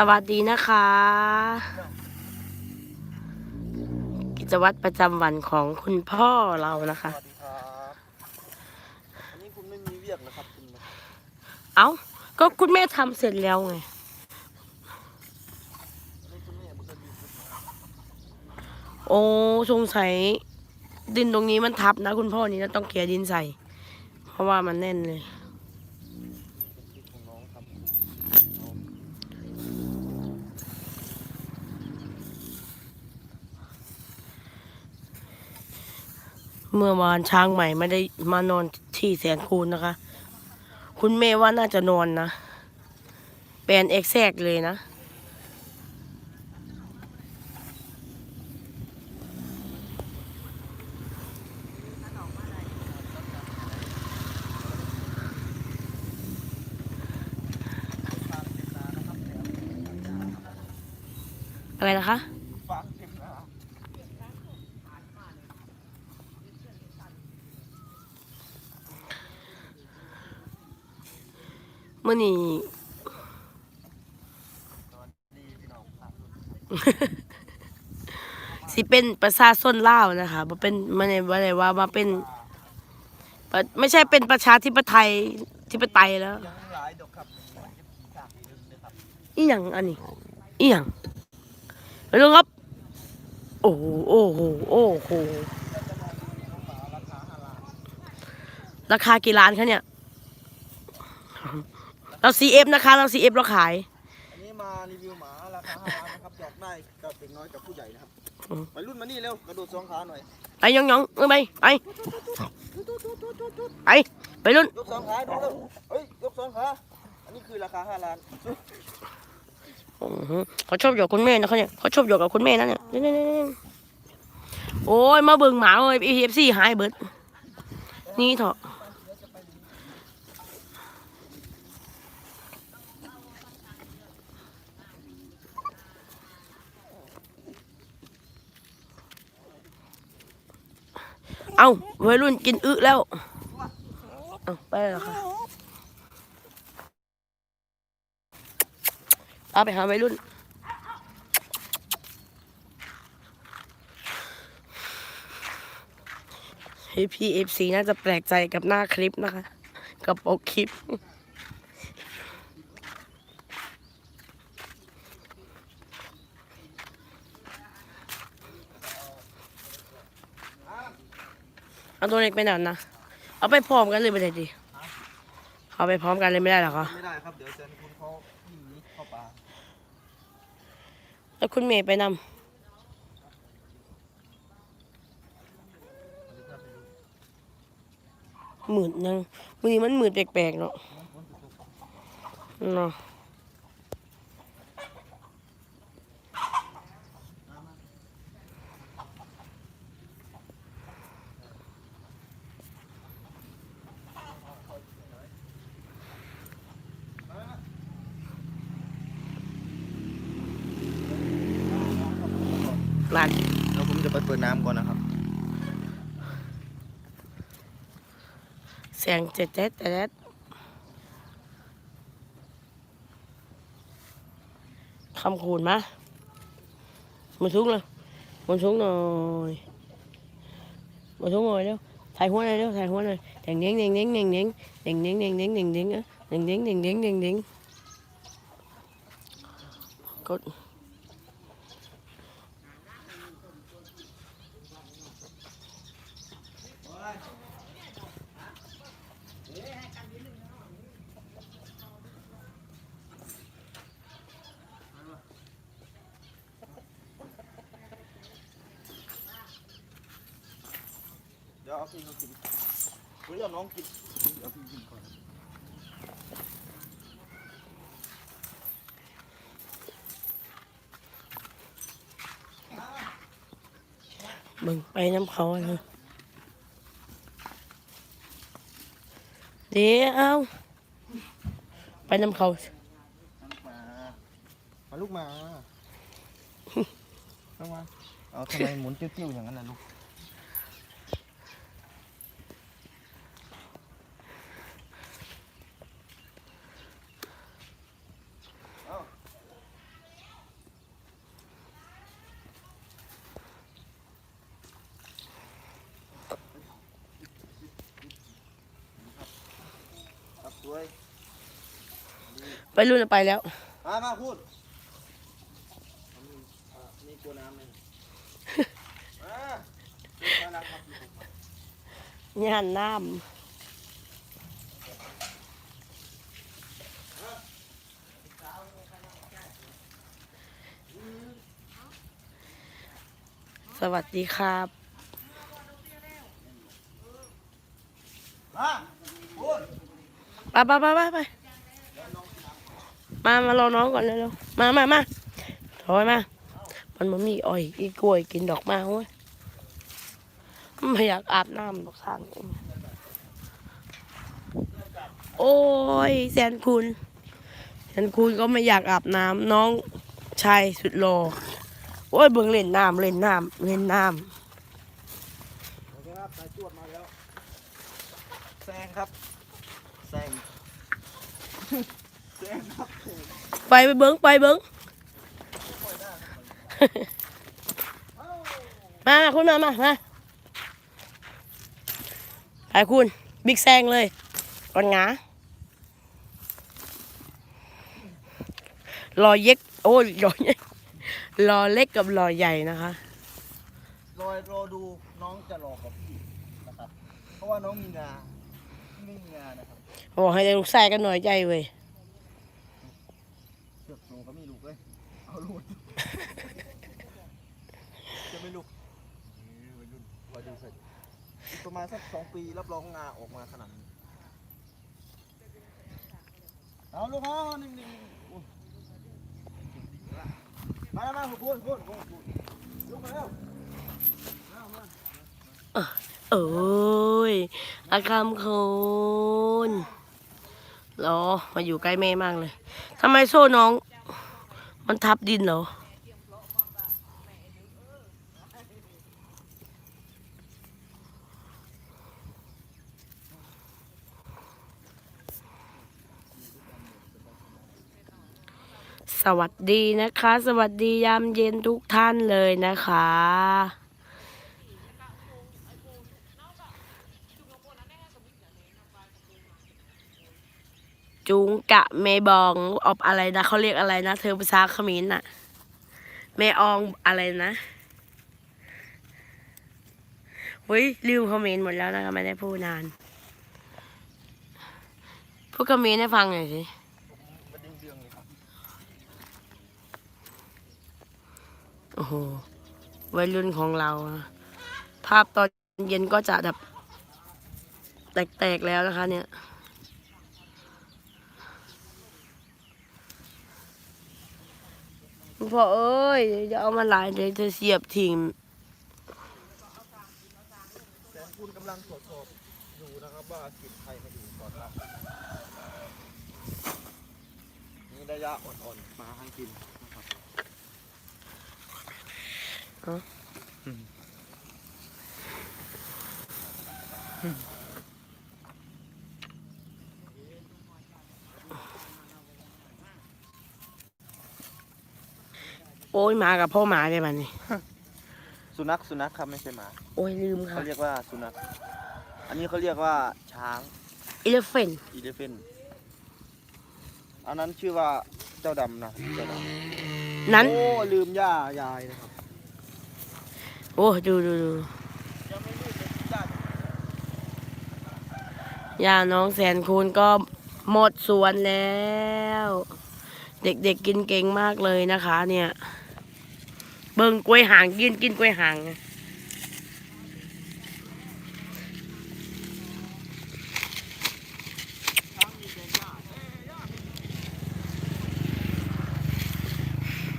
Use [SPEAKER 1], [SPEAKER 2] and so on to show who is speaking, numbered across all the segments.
[SPEAKER 1] สวัสดีนะคะ กิจวัตรประจำวันของคุณพ่อเรานะคะ
[SPEAKER 2] สวัสดีครับอันนี้คุณไม่มีเวียกนะครับคุณนะ
[SPEAKER 1] เอ้า ก็คุณแม่ทำเสร็จแล้วไง
[SPEAKER 2] อันนี้คุณแม่มันก็ดีขึ้นมา
[SPEAKER 1] โอ้สงสัยดินตรงนี้มันทับนะ คุณพ่อนี่นะต้องเกลี่ยดินใส่ เพราะว่ามันแน่นเลย
[SPEAKER 2] เป็นคลิปของน้องทำคูเอา
[SPEAKER 1] เมื่อวานช้างใหม่ไม่ได้มานอนที่แสนคูนนะคะ คุณแม่ว่าน่าจะนอนนะแปลนเอ็กแซกเลยนะ อะไรนะคะ
[SPEAKER 2] ฟังเต็มนะ
[SPEAKER 1] เมื่อนี้สิเป็นประชาชนลาวนะคะบ่เป็นม่ได้บ่ได้ว่ามาเป็น ไม่ใช่เป็นประชาธิปไตยธิปไตยแล้ว
[SPEAKER 2] ยังหลายดอกครับมันจะผีกากเดิมเลยครับ
[SPEAKER 1] อีหยังอันนี้อีหยังไปดูครับ โอ้โหโอ้โหโอ้โหราคากี่ล้านคะเนี่ย เราซีเอฟนะคะ เราซีเอฟเราขาย
[SPEAKER 2] อันนี้มารีวิวหมาราคาห้าล้านนะครับหยอกได้กับเด็กน้อยกับผู้ใหญ่นะครับ
[SPEAKER 1] อืม
[SPEAKER 2] ไปรุ่นมานี่เร็วกระโดดสองขาหน่อย
[SPEAKER 1] ไปยองยองเออไปไปไปไปรุ่น
[SPEAKER 2] ยกสองขาดูเร็วเฮ้ยยกสองขาอันนี้คือราคาห้าล้าน
[SPEAKER 1] อื้อหือเขาชอบอยู่กับคุณแม่นะเขาเนี่ยเขาชอบอยู่กับคุณแม่นะเนี่ยนี่ๆๆๆโอ้ยมาเบิ่งหมาเลยเอฟซีหายเบิดนี่เถอะ เอาวัยรุ่นกินอึแล้ว เอาไปแล้วค่ะเอาไปหาวัยรุ่น พี่เอฟซีน่าจะแปลกใจกับหน้าคลิปนะคะ กับปกคลิป เอาตัวเล็กไปหน่อยนะ เอาไปพร้อมกันเลยไปเลยดิเอาไปพร้อมกันเลยไม่ได้หรอคะ
[SPEAKER 2] ไม่ได้ครับ เดี๋ยวเซนคุณเขาหนีเข้าป่า
[SPEAKER 1] แล้วคุณเมย์ไปนำหมื่นนึงมือนี้มันหมื่นแปลกๆเนาะเนาะ ร้าน
[SPEAKER 2] เดี๋ยวผมจะไป เปิดน้ำก่อนนะครับ
[SPEAKER 1] เสียงเจ๊ดเจ๊ดเจ๊ดคำคูณมามาทุกเลยมาทุกหน่อยมาทุกหน่อยเร็วถ่ายหัวหน่อยเร็วถ่ายหัวหน่อยเด้งเด้งเด้งเด้งเด้งเด้งเด้งเด้งเด้งเด้งเด้งเด้งเด้งเด้งเด้งเด้งเด้งเด้งเด้ง ด
[SPEAKER 2] เดี๋ยวเอาพี่เขากินเฮ้ยเอาน้องกินเอาพี่กินก่อน
[SPEAKER 1] มึงไปน้ำเขาเลยเดี๋ยวเอาไปน้ำเขา
[SPEAKER 2] มามาลูกมา ลงมา เอาทำไมหมุนติ้วๆอย่างนั้นล่ะลูก
[SPEAKER 1] ไปรุ่นไปแล้ว
[SPEAKER 2] มามาพูดอ่านี่กลัวน้ำไหมมาดูน่ารักครับ
[SPEAKER 1] ย่านน้ำสวัสดีครับ
[SPEAKER 2] มาพูด
[SPEAKER 1] ไปไปไปไปไป มา มารอน้องก่อนเร็วๆมามามาถอยมา มันมันมีอ้อย อีกล้วยกินดอกมาเว้ยไม่อยากอาบน้ำดอกทางเองโอ้ยแสนคุณแสนคุณก็ไม่อยากอาบน้ำน้องชายสุดหล่อโอ้ยเบิ่งเล่นน้ำเล่นน้ำเล่นน้
[SPEAKER 2] โอเคครับสายจวดมาแล้วแซงครับแซง แซงครับำ
[SPEAKER 1] ไปไปเบิ้งไปเบิ้งมาคุณมามามาไปคุณ บิ๊กแซงเลยก่อนงารอเย็ก โอ้ยรอเย็กรอเล็กกับรอใหญ่นะคะ
[SPEAKER 2] รอรอดูน้องจะรอกับพี่นะครับ เพราะว่าน้องมีงาไม่มีงานะครับ
[SPEAKER 1] บอกให้ได้ลูกชายกันหน่อยใจเว้ย
[SPEAKER 2] เสือกหนูก็มีลูกเลย เอาลูกจะไม่ลูกนี่วัยรุ่นวัยรุ่นเสร็จอีกประมาณสักสองปีรับรองงาออกมาขนาดนี้เอาลูกเอานิ่งๆๆโอ้ยมาแล้วมาพูดพูดพูดพูดลูกมาแล้ว
[SPEAKER 1] เอ้ยอาคำคุณ รอมาอยู่ใกล้แม่มากเลย ทำไมโซ่น้อง มันทับดินเหรอ สวัสดีนะคะ สวัสดียามเย็นทุกท่านเลยนะคะ จุงกะเมบองออบอะไรนะเขาเรียกอะไรนะ เธอภาษาเขมรน่ะเมอองอะไรนะเฮ้ยลืมเขมรหมดแล้วนะคะไม่ได้พูดนานพูดเขมรให้ฟังหน่อยสิ
[SPEAKER 2] มันเดืองๆเลยครับ
[SPEAKER 1] โอ้โหวัยรุ่นของเรา ภาพตอนเย็นก็จะแบบแตกๆแล้วนะคะเนี่ย พ่อเอ้ยจะเอามาหลายเดี๋ยวจะเสียบทิ้ง
[SPEAKER 2] แสนคุณกำลังตรวจสอบอยู่นะครับว่าเก็บใครมาอยู่ก่อนครับนี่ระยะอ่อนๆมาให้กินนะครับ
[SPEAKER 1] โอ้ยหมากับพ่อหมาได้บัดนี้
[SPEAKER 2] สุนัขสุนัขครับไม่ใช่หมา
[SPEAKER 1] โอ้ยลืมค่ะ
[SPEAKER 2] เขาเรียกว่าสุนัขอันนี้เขาเรียกว่าช้าง
[SPEAKER 1] อิเลฟเฟน
[SPEAKER 2] อีเลฟเฟนอันนั้นชื่อว่าเจ้าดำนะเจ้าดำ
[SPEAKER 1] นั้น
[SPEAKER 2] โอ้ลืมย่ายายนะครับ
[SPEAKER 1] โอ้ดูดูดู
[SPEAKER 2] ยังไม่ลืมเลยย่า
[SPEAKER 1] ย่าน้องแสนคูณก็หมดสวนแล้ว เด็กๆกินเก่งมากเลยนะคะเนี่ย เบิ่งกล้วยหางกินกินกล้วยหาง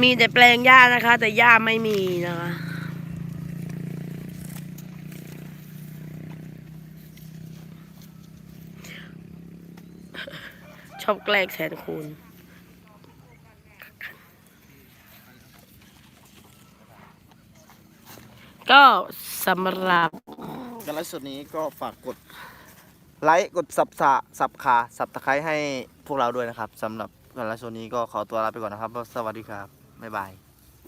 [SPEAKER 1] มีแต่แปลงหญ้านะคะ แต่หญ้าไม่มีนะคะชอบแกล้งแสนคูณ ก็สำหรับ
[SPEAKER 2] การไลฟ์สดนี้ก็ฝากกดไลค์กดสับสะสับขาสับตะไคร้ให้พวกเราด้วยนะครับสำหรับการไลฟ์สดนี้ก็ขอตัวลาไปก่อนนะครับ สวัสดีครับ บ๊ายบาย